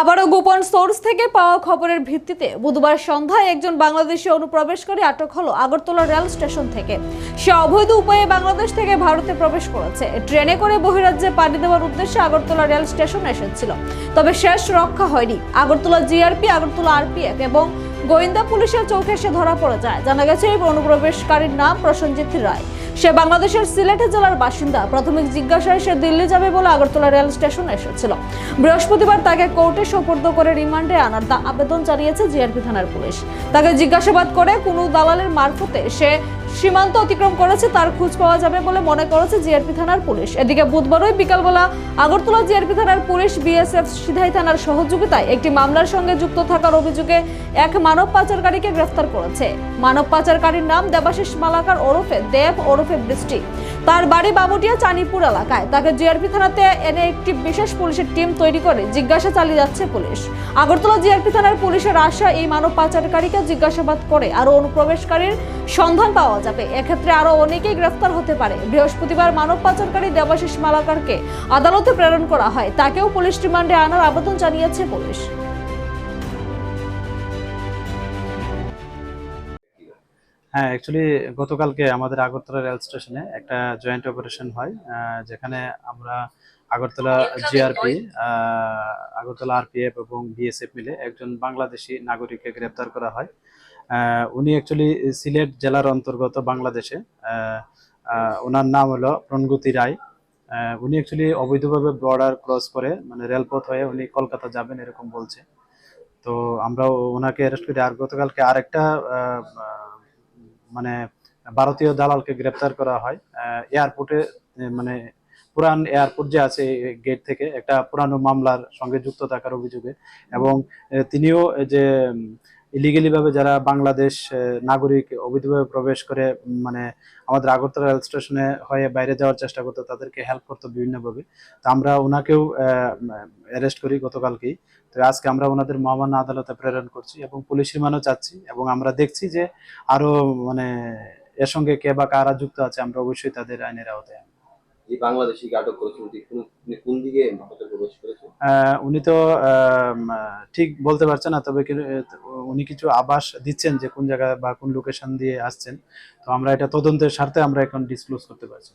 আবারও গোপন সোর্স থেকে পাওয়া খবরের ভিত্তিতে বুধবার সন্ধ্যায় একজন বাংলাদেশি অনুপ্রবেশকারী আটক হলো আগরতলা রেল স্টেশন থেকে। সে অবৈধ উপায়ে বাংলাদেশ থেকে ভারতে প্রবেশ করেছে। ট্রেনে করে বহিরাজ্যে পাড়ি দেওয়ার উদ্দেশ্যে আগরতলা রেল স্টেশন এসেছিল। তবে শেষ রক্ষা হয়নি। আগরতলা জিআরপি, আগরতলা আরপিএফ এবং গোয়েন্দা পুলিশের চৌকে এসে ধরা পড়ে যায়। জানা গেছে, এই অনুপ্রবেশকারীর নাম প্রসেনজিৎ রায়। সে বাংলাদেশের সিলেটে জেলার বাসিন্দা। প্রাথমিক জিজ্ঞাসায় সে দিল্লি যাবে বলে আগরতলা রেল স্টেশন এসেছিল। বৃহস্পতিবার তাকে কোর্টে সোপর্দ করে রিমান্ডে আনার আবেদন জানিয়েছে জিআরপি থানার পুলিশ। তাকে জিজ্ঞাসাবাদ করে কোনো দালালের মারফতে সে সীমান্ত অতিক্রম করেছে, তার খোঁজ পাওয়া যাবে বলে মনে করেছে জিআরপি থানার পুলিশ। এদিকে বুধবারই বিকালবেলা আগরতলা জিআরপি থানার পুলিশ বিএসএফ সিধাই থানার সহযোগিতায় একটি মামলার সঙ্গে যুক্ত থাকার অভিযোগে এক মানব পাচারকারীকে গ্রেফতার করেছে। মানব পাচারকারীর নাম দেবাশিস মালাকার ওরফে দেব ওরফে বৃষ্টি। তার বাড়ি বামুটিয়া চানিপুর এলাকায়। তাকে জিআরপি থানাতে এনে একটি বিশেষ পুলিশের টিম তৈরি করে জিজ্ঞাসা চালিয়ে যাচ্ছে পুলিশ। আগরতলা জিআরপি থানার পুলিশের আশা, এই মানব পাচারকারীকে জিজ্ঞাসাবাদ করে আরও অনুপ্রবেশকারীর সন্ধান পাওয়া যাবে। এক্ষেত্রে আরও অনেকেই গ্রেফতার হতে পারে। বৃহস্পতিবার মানব পাচারকারী দেবাশিস মালাকারকে আদালতে প্রেরণ করা হয়। তাকেও পুলিশ রিমান্ডে আনার আবেদন জানিয়েছে পুলিশ। হ্যাঁ অ্যাকচুয়ালি গতকালকে আমাদের আগরতলা রেল স্টেশনে একটা জয়েন্ট অপারেশন হয় যেখানে আমরা আগরতলা জিআরপি আগরতলা আরপিএফ এবং বিএসএফ মিলে একজন বাংলাদেশি নাগরিককে গ্রেপ্তার করা হয়। উনি অ্যাকচুয়ালি সিলেট জেলার অন্তর্গত বাংলাদেশে ওনার নাম হলো প্রণগতি রায়। উনি অ্যাকচুয়ালি অবৈধভাবে বর্ডার ক্রস করে মানে রেলপথ হয়ে উনি কলকাতা যাবেন এরকম বলছে। তো আমরা ওনাকে অ্যারেস্ট করি আর গতকালকে আরেকটা মানে ভারতীয় দালালকে গ্রেপ্তার করা হয়। এয়ারপোর্টে মানে পুরান এয়ারপোর্ট যে আছে গেট থেকে, একটা পুরানো মামলার সঙ্গে যুক্ত থাকার অভিযোগে। এবং তিনিও যে ইলিগেলি ভাবে যারা বাংলাদেশ নাগরিক অবৈধভাবে প্রবেশ করে মানে আমাদের আগরতলা রেল স্টেশনে হয়ে বাইরে যাওয়ার চেষ্টা করতো, তাদেরকে হেল্প করতো বিভিন্নভাবে। তো আমরা ওনাকেও অ্যারেস্ট করি গতকালকেই। তো আজকে আমরা ওনাদের মহামান্য আদালতে প্রেরণ করছি এবং পুলিশ রিমান্ডও চাচ্ছি এবং আমরা দেখছি যে আরও মানে এর সঙ্গে কে বা কারা যুক্ত আছে, আমরা অবশ্যই তাদের আইনের আওতায় বাংলাদেশিকে আটক করেছেন উনি কোন উনি কোন দিকে ভারতে প্রবেশ করেছেন আহ, উনি তো ঠিক বলতে পারছেন না, তবে উনি কিছু আবাস দিচ্ছেন যে কোন জায়গা বা কোন লোকেশন দিয়ে আসছেন তো আমরা এটা তদন্তের স্বার্থে আমরা এখন ডিসক্লোজ করতে পারছি।